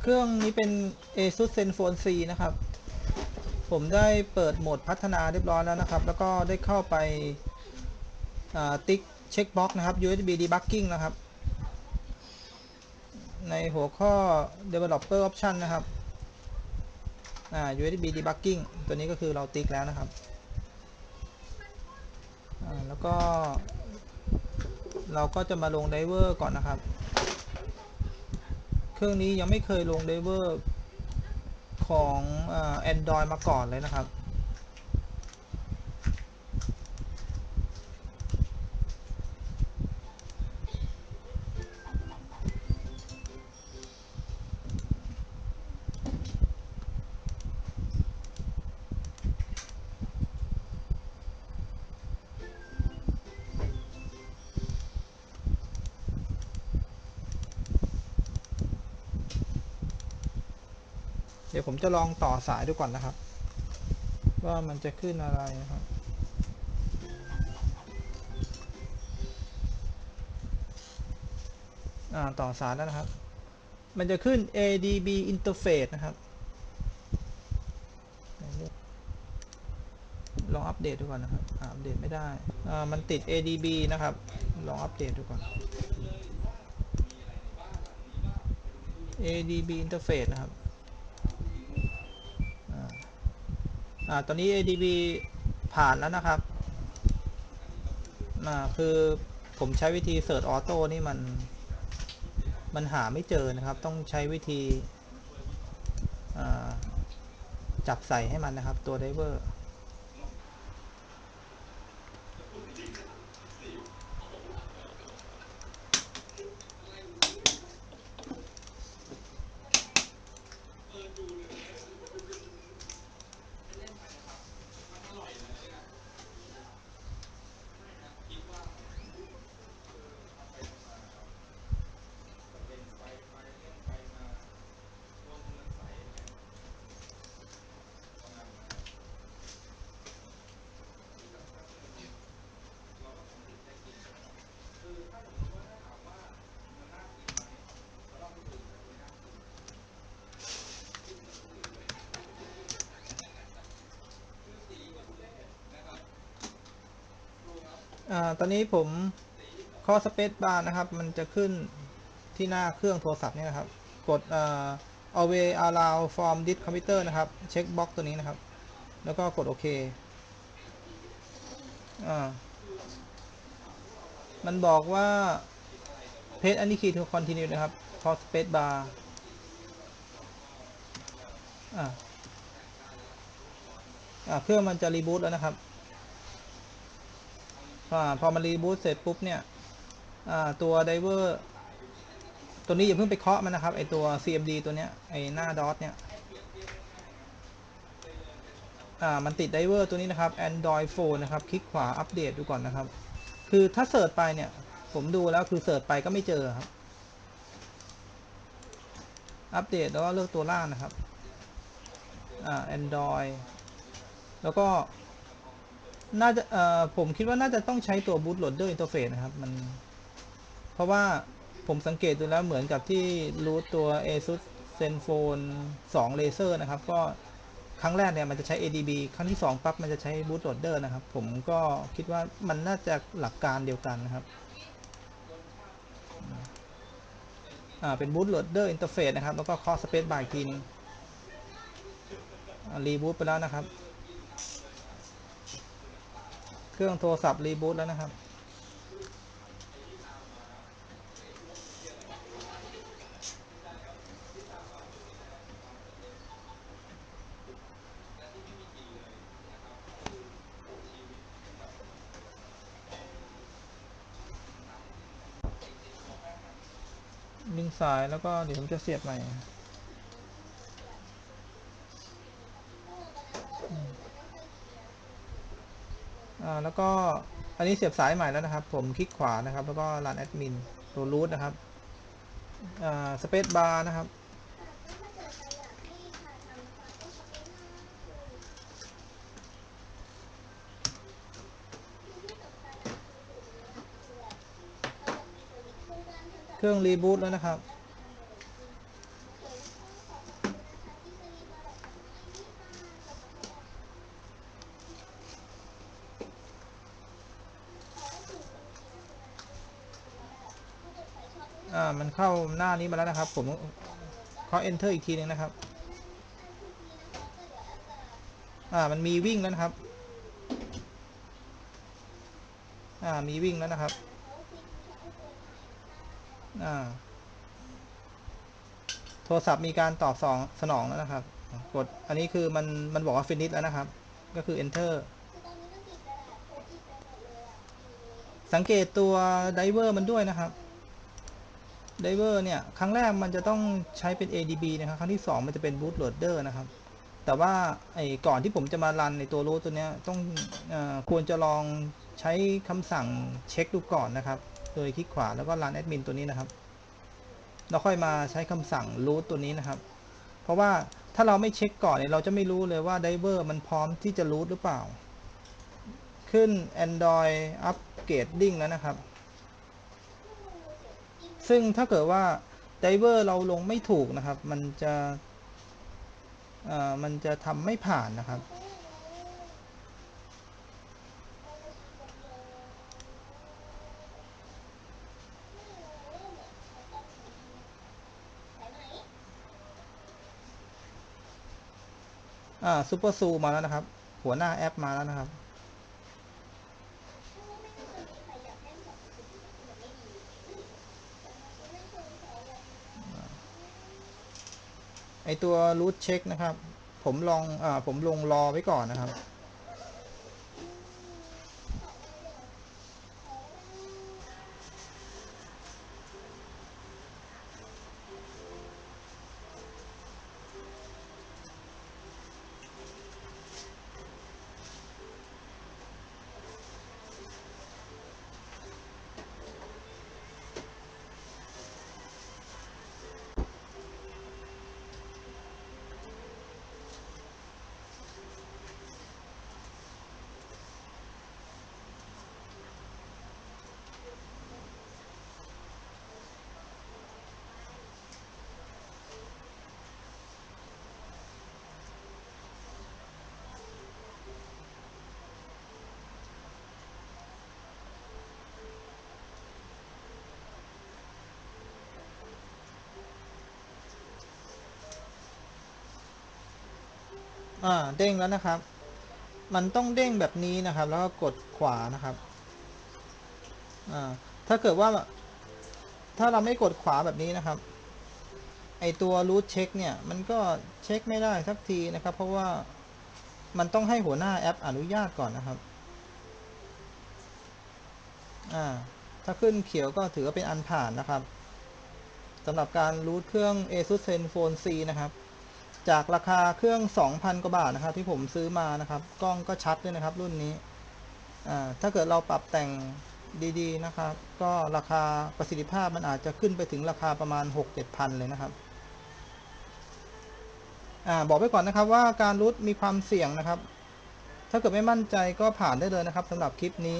เครื่องนี้เป็น ASUS ZenFone C นะครับ ผมได้เปิดโหมดพัฒนาเรียบร้อยแล้วนะครับ แล้วก็ได้เข้าไปติ๊กเช็คบ็อกนะครับ USB debugging นะครับ ในหัวข้อ developer option นะครับ USB debugging ตัวนี้ก็คือเราติ๊กแล้วนะครับ แล้วก็เราก็จะมาลงไดเวอร์ก่อนนะครับ เครื่องนี้ยังไม่เคยลงเดเวอร์ของอ่า Android มาก่อนเลยนะครับ ดี๋ยวผมจะลองต่อสายดูก่อนนะครับ ว่ามันจะขึ้นอะไรนะครับต่อสายแล้วนะครับ มันจะขึ้น ADB interface นะครับ ลองอัปเดตดูก่อนนะครับ อัปเดตไม่ได้ มันติด ADB นะครับ ลองอัปเดตดูก่อน ADB interface นะครับ อ่า อ่าตอนนี้ ADB ผ่านแล้วนะครับอ่าคือผมใช้วิธี Search Auto นี่มัน มันหาไม่เจอนะครับ ต้องใช้วิธีอ่าจับใส่ให้มันนะครับตัว driver อ่าตอนนี้ผมข้อสเปซบาร์นะครับ มันจะขึ้นที่หน้าเครื่องโทรศัพท์นี่นะครับ กดอ่า always allow from this computer นะครับ เช็คบ็อกตัวนี้นะครับ แล้วก็กดโอเคอ่ามันบอกว่า press any key to continue นะครับข้อสเปซบาร์อ่าเครื่องมันจะรีบูตแล้วนะครับ พอมันรีบูตเสร็จปุ๊บเนี่ยตัวไดเวอร์ตัวนี้อย่าเพิ่งไปเคาะมันนะครับไอตัว CMD ตัวเนี้ยไอหน้าดอทเนี่ยมันติดไดเวอร์ตัวนี้นะครับ Android Phone นะครับ คลิกขวาอัปเดตดูก่อนนะครับ คือถ้าเสิร์ชไปเนี่ย ผมดูแล้วคือเสิร์ชไปก็ไม่เจอครับ อัปเดตแล้วก็เลือกตัวล่างนะครับอ่า Android แล้วก็ น่าจะเอ่อผมคิดว่าน่าจะต้องใช้ตัว bootloader interface นะครับมัน เพราะว่าผมสังเกตดูแล้วเหมือนกับที่รูทตัว ASUS ZenFone 2 Laser นะครับ ก็ครั้งแรกเนี่ยมันจะใช้ ADB ครั้งที่ 2 ปั๊บมันจะใช้ bootloader นะครับ ผมก็คิดว่ามันน่าจะหลักการเดียวกันนะครับ อ่า เป็น bootloader interface นะครับ แล้วก็ cross space bar อีกทีนึงรีบูตไปแล้วนะครับ เครื่องโทรศัพท์รีบูตแล้วนะครับ ดึงสายแล้วก็เดี๋ยวผมจะเสียบใหม่ แล้วก็อันนี้เสียบสายใหม่แล้วนะครับ ผมคลิกขวานะครับ แล้วก็ run admin ตัว root นะครับอ่า space bar นะครับเครื่องรีบูตแล้วนะครับ อ่ามันเข้าหน้านี้มาแล้วนะครับ ผมขอ enter อีกทีหนึงนะครับ อ่ามันมีวิ่งแล้วนะครับ อ่ามีวิ่งแล้วนะครับ อ่า โทรศัพท์มีการตอบสองสนองแล้วนะครับ กดอันนี้คือมันมันบอกว่า finish แล้วนะครับ ก็คือ enter สังเกตตัวไดเวอร์มันด้วยนะครับ ไดเวอร์เนี่ย ครั้งแรกมันจะต้องใช้เป็น ADB นะครับ ครั้งที่ 2 มันจะเป็น bootloader นะครับ แต่ว่าไอ้ก่อนที่ผมจะมารันในตัวรูทตัวเนี้ยต้องอควรจะลองใช้คำสั่งเช็คดูก่อนนะครับ โดยคลิกขวาแล้วก็รันแอดมินตัวนี้นะครับ เราค่อยมาใช้คำสั่ง root ตัวนี้นะครับ เพราะว่าถ้าเราไม่เช็คก่อนเนี่ยเราจะไม่รู้เลยว่าไดเวอร์มันพร้อมที่จะ root หรือเปล่า ขึ้น Android Upgrading แล้วนะครับ ซึ่งถ้าเกิดว่าไดเวอร์เราลงไม่ถูกนะครับ มันจะอ่อมันจะทำไม่ผ่านนะครับ อ่าซูเปอร์ซูมาแล้วนะครับ หัวหน้าแอปมาแล้วนะครับ ไอตัว root check นะครับ ผมลองอ่าผมลงรอไว้ก่อนนะครับ อ่าเด้งแล้วนะครับ มันต้องเด้งแบบนี้นะครับ แล้วก็กดขวานะครับอ่าถ้าเกิดว่า ถ้าเราไม่กดขวาแบบนี้นะครับ ไอตัว root check เนี่ย มันก็เช็คไม่ได้สักทีนะครับ เพราะว่ามันต้องให้หัวหน้าแอปอนุญาตก่อนนะครับอ่าถ้าขึ้นเขียวก็ถือว่าเป็นอันผ่านนะครับสำหรับการรูทเครื่อง ASUS ZenFone C นะครับ จากราคาเครื่อง 2,000 กว่าบาทนะครับ ที่ผมซื้อมานะครับ กล้องก็ชัดด้วยนะครับ รุ่นนี้ถ้าเกิดเราปรับแต่งดีๆนะครับ ก็ราคาประสิทธิภาพมันอาจจะขึ้นไปถึงราคาประมาณ 6-7พันเลยนะครับอบอกไว้ก่อนนะครับว่าการรูทมีความเสี่ยงนะครับ ถ้าเกิดไม่มั่นใจก็ผ่านได้เลยนะครับสำหรับคลิปนี้